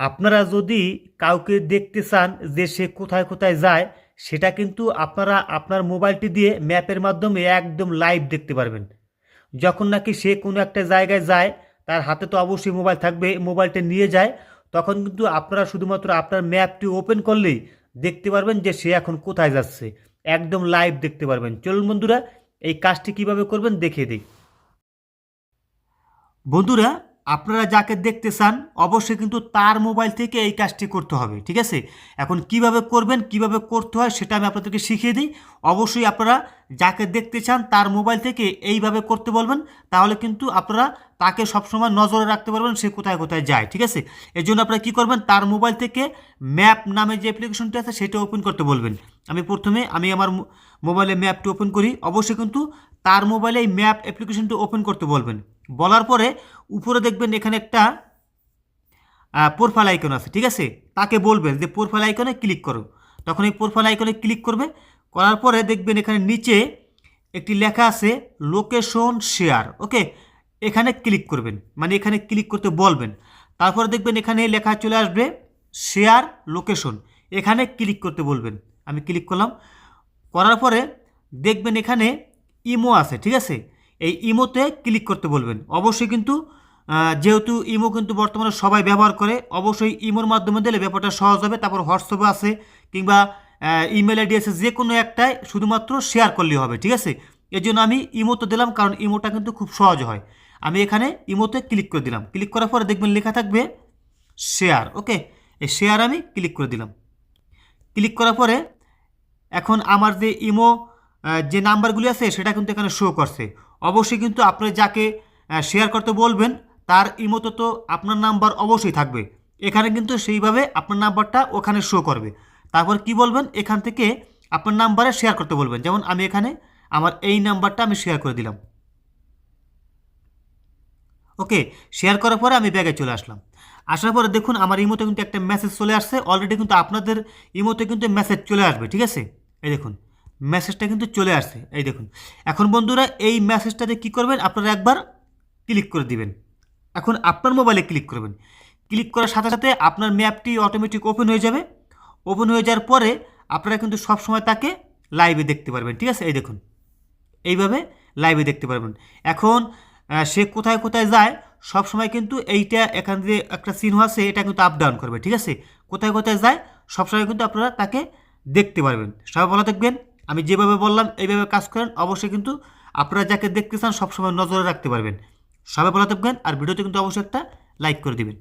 আপনারা যদি কাউকে দেখতে চান যে সে কোথায় কোথায় যায়, সেটা কিন্তু আপনারা আপনার মোবাইলটি দিয়ে ম্যাপের মাধ্যমে একদম লাইভ দেখতে পারবেন। যখন নাকি সে কোনো একটা জায়গায় যায়, তার হাতে তো অবশ্যই মোবাইল থাকবে, মোবাইলটা নিয়ে যায়, তখন কিন্তু আপনারা শুধুমাত্র আপনার ম্যাপটি ওপেন করলেই দেখতে পারবেন যে সে এখন কোথায় যাচ্ছে। একদম লাইভ দেখতে পারবেন। চলুন বন্ধুরা, এই কাজটি কীভাবে করবেন দেখিয়ে দিই। বন্ধুরা আপনারা যাকে দেখতে চান, অবশ্যই কিন্তু তার মোবাইল থেকে এই কাজটি করতে হবে, ঠিক আছে? এখন কীভাবে করবেন, কীভাবে করতে হয় সেটা আমি আপনাদেরকে শিখিয়ে দিই। অবশ্যই আপনারা যাকে দেখতে চান, তার মোবাইল থেকে এইভাবে করতে বলবেন, তাহলে কিন্তু আপনারা তাকে সবসময় নজরে রাখতে পারবেন সে কোথায় কোথায় যায়, ঠিক আছে? এর জন্য আপনারা কী করবেন, তার মোবাইল থেকে ম্যাপ নামে যে অ্যাপ্লিকেশনটি আছে, সেটা ওপেন করতে বলবেন। আমি প্রথমে, আমি আমার মোবাইলে ম্যাপটি ওপেন করি। অবশ্যই কিন্তু তার মোবাইলে এই ম্যাপ অ্যাপ্লিকেশনটি ওপেন করতে বলবেন। বলার পরে উপরে দেখবেন এখানে একটা প্রোফাইল আইকন আছে, ঠিক আছে? তাকে বলবেন যে প্রোফাইল আইকনে ক্লিক করো। তখন এই প্রোফাইল আইকনে ক্লিক করবে। করার পরে দেখবেন এখানে নিচে একটি লেখা আছে লোকেশন শেয়ার ওকে এখানে ক্লিক করবেন। মানে এখানে ক্লিক করতে বলবেন। তারপরে দেখবেন এখানে লেখা চলে আসবে শেয়ার লোকেশন এখানে ক্লিক করতে বলবেন। আমি ক্লিক করলাম। করার পরে দেখবেন এখানে ইমো আছে, ঠিক আছে? এই ইমোতে ক্লিক করতে বলবেন। অবশ্যই কিন্তু যেহেতু ইমো কিন্তু বর্তমানে সবাই ব্যবহার করে, অবশ্যই ইমোর মাধ্যমে দিলে ব্যাপারটা সহজ হবে। তারপর হোয়াটসঅ্যাপে আছে, কিংবা ইমেল আইডি আছে যে কোনো একটাই শুধুমাত্র শেয়ার করলেই হবে, ঠিক আছে? এর জন্য আমি ইমোতে দিলাম, কারণ ইমোটা কিন্তু খুব সহজ হয়। আমি এখানে ইমোতে ক্লিক করে দিলাম। ক্লিক করার পরে দেখবেন লেখা থাকবে শেয়ার ওকে এই শেয়ার আমি ক্লিক করে দিলাম। ক্লিক করার পরে, এখন আমার যে ইমো যে নাম্বারগুলি আছে, সেটা কিন্তু এখানে শো করছে। অবশ্যই কিন্তু আপনি যাকে শেয়ার করতে বলবেন, তার ইমোতে তো আপনার নাম্বার অবশ্যই থাকবে। এখানে কিন্তু সেইভাবে আপনার নাম্বারটা ওখানে শো করবে। তারপর কি বলবেন? এখান থেকে আপনার নাম্বারে শেয়ার করতে বলবেন। যেমন আমি এখানে আমার এই নাম্বারটা আমি শেয়ার করে দিলাম। ওকে শেয়ার করার পরে আমি ব্যাগে চলে আসলাম। আসার পরে দেখুন, আমার ইমোতে কিন্তু একটা মেসেজ চলে আসছে। অলরেডি কিন্তু আপনাদের ইমোতে কিন্তু মেসেজ চলে আসবে, ঠিক আছে? এই দেখুন। মেসেজটা কিন্তু চলে আসছে। এই দেখুন। এখন বন্ধুরা, এই মেসেজটাতে কী করবেন? আপনারা একবার ক্লিক করে দিবেন। এখন আপনার মোবাইলে ক্লিক করবেন। ক্লিক করার সাথে সাথে আপনার ম্যাপটি অটোমেটিক ওপেন হয়ে যাবে। ওপেন হয়ে যাওয়ার পরে আপনারা কিন্তু সবসময় তাকে লাইভে দেখতে পারবেন, ঠিক আছে? এই দেখুন। এইভাবে লাইভে দেখতে পারবেন। এখন সে কোথায় কোথায় যায় সব সময় কিন্তু এইটা এখান দিয়ে একটা চিহ্ন আছে, এটা কিন্তু আপ ডাউন করবে, ঠিক আছে? কোথায় কোথায় যায়, সবসময় কিন্তু আপনারা তাকে দেখতে পারবেন। সবাই ভালো দেখবেন আমি যেভাবে বললাম, এইভাবে কাজ করেন, অবশ্যই কিন্তু আপনারা যাকে দেখতে চান সবসময় নজরে রাখতে পারবেন। সবাই ভালো থাকবেন আর ভিডিওতে কিন্তু অবশ্যই একটা লাইক করে দিবেন।